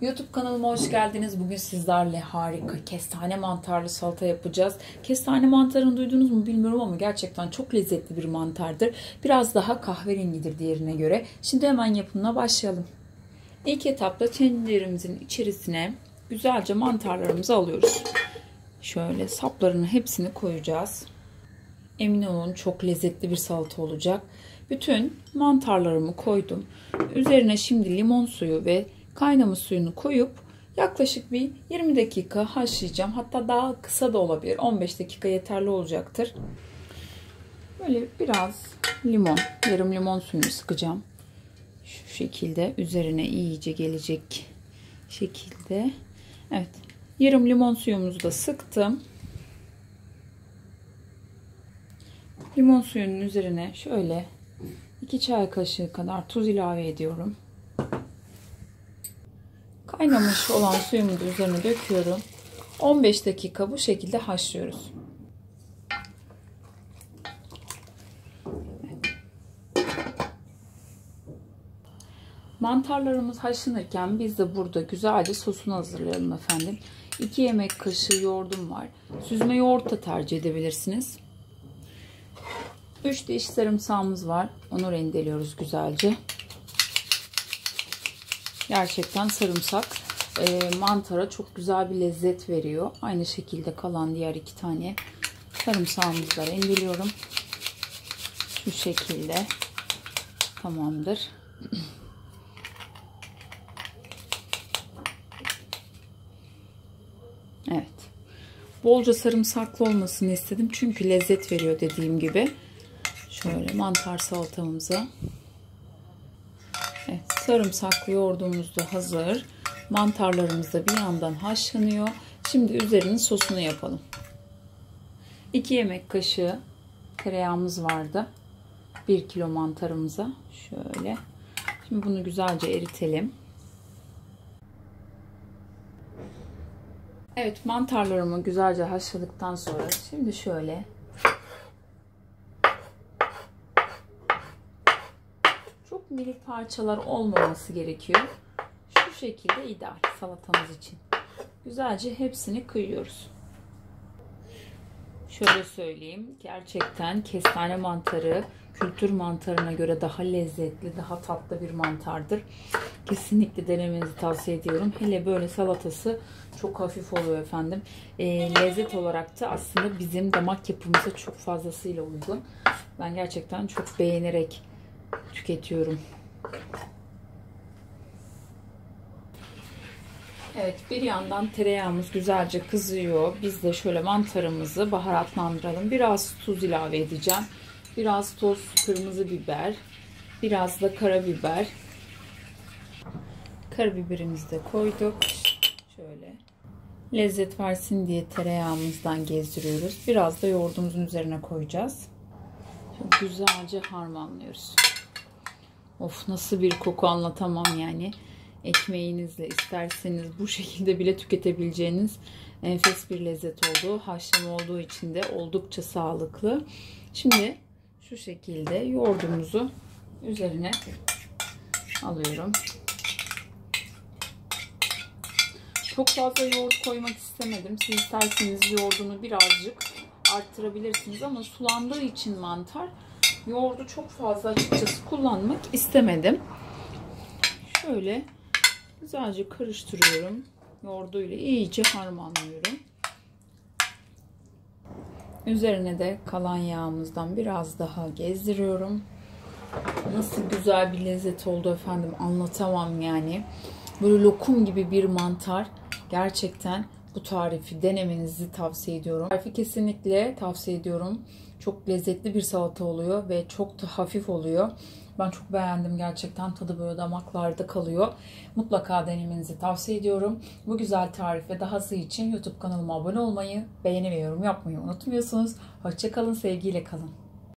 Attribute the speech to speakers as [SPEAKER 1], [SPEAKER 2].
[SPEAKER 1] YouTube kanalıma hoş geldiniz. Bugün sizlerle harika kestane mantarlı salata yapacağız. Kestane mantarını duydunuz mu bilmiyorum ama gerçekten çok lezzetli bir mantardır. Biraz daha kahverengidir diğerine göre. Şimdi hemen yapımına başlayalım. İlk etapta tenceremizin içerisine güzelce mantarlarımızı alıyoruz. Şöyle saplarını hepsini koyacağız. Emin olun çok lezzetli bir salata olacak. Bütün mantarlarımı koydum. Üzerine şimdi limon suyu ve kaynamış suyunu koyup yaklaşık bir 20 dakika haşlayacağım. Hatta daha kısa da olabilir. 15 dakika yeterli olacaktır. Böyle biraz limon, yarım limon suyunu sıkacağım. Şu şekilde üzerine iyice gelecek şekilde. Evet. Yarım limon suyumuzu da sıktım. Limon suyunun üzerine şöyle 2 çay kaşığı kadar tuz ilave ediyorum. Kaynamış olan suyumu üzerine döküyorum. 15 dakika bu şekilde haşlıyoruz. Mantarlarımız haşlanırken biz de burada güzelce sosunu hazırlayalım efendim. 2 yemek kaşığı yoğurdum var. Süzme yoğurt da tercih edebilirsiniz. 3 diş sarımsağımız var. Onu rendeliyoruz güzelce. Gerçekten sarımsak e, mantara çok güzel bir lezzet veriyor. Aynı şekilde kalan diğer iki tane sarımsağımızı da rendeliyorum. Şu şekilde. Tamamdır. Evet. Bolca sarımsaklı olmasını istedim. Çünkü lezzet veriyor dediğim gibi. Şöyle mantar salatamızı. Sarımsaklı yoğurdumuz da hazır. Mantarlarımız da bir yandan haşlanıyor. Şimdi üzerinin sosunu yapalım. 2 yemek kaşığı tereyağımız vardı. 1 kilo mantarımıza. Şöyle. Şimdi bunu güzelce eritelim. Evet mantarlarımı güzelce haşladıktan sonra şimdi şöyle çok minik parçalar olmaması gerekiyor. Şu şekilde ideal salatamız için. Güzelce hepsini kıyıyoruz. Şöyle söyleyeyim. Gerçekten kestane mantarı kültür mantarına göre daha lezzetli, daha tatlı bir mantardır. Kesinlikle denemenizi tavsiye ediyorum. Hele böyle salatası çok hafif oluyor efendim. E, lezzet olarak da aslında bizim damak yapımıza çok fazlasıyla uygun. Ben gerçekten çok beğenerek tüketiyorum. Evet bir yandan tereyağımız güzelce kızıyor. Biz de şöyle mantarımızı baharatlandıralım. Biraz tuz ilave edeceğim. Biraz toz kırmızı biber. Biraz da karabiber. Karabiberimizi de koyduk. Şöyle lezzet versin diye tereyağımızdan gezdiriyoruz. Biraz da yoğurdumuzun üzerine koyacağız. Çok güzelce harmanlıyoruz. Of nasıl bir koku anlatamam yani. Ekmeğinizle isterseniz bu şekilde bile tüketebileceğiniz enfes bir lezzet olduğu, haşlama olduğu için de oldukça sağlıklı. Şimdi şu şekilde yoğurdumuzu üzerine alıyorum. Çok fazla yoğurt koymak istemedim. Siz isterseniz yoğurdunu birazcık arttırabilirsiniz ama sulandığı için mantar yoğurdu çok fazla açıkçası kullanmak istemedim. Şöyle güzelce karıştırıyorum. Yoğurduyla iyice harmanlıyorum. Üzerine de kalan yağımızdan biraz daha gezdiriyorum. Nasıl güzel bir lezzet oldu efendim anlatamam yani. Böyle lokum gibi bir mantar. Gerçekten bu tarifi denemenizi tavsiye ediyorum. Tarifi kesinlikle tavsiye ediyorum. Çok lezzetli bir salata oluyor ve çok da hafif oluyor. Ben çok beğendim gerçekten. Tadı böyle damaklarda kalıyor. Mutlaka denemenizi tavsiye ediyorum. Bu güzel tarif ve dahası için YouTube kanalıma abone olmayı, beğeni ve yorum yapmayı unutmuyorsunuz. Hoşçakalın, sevgiyle kalın.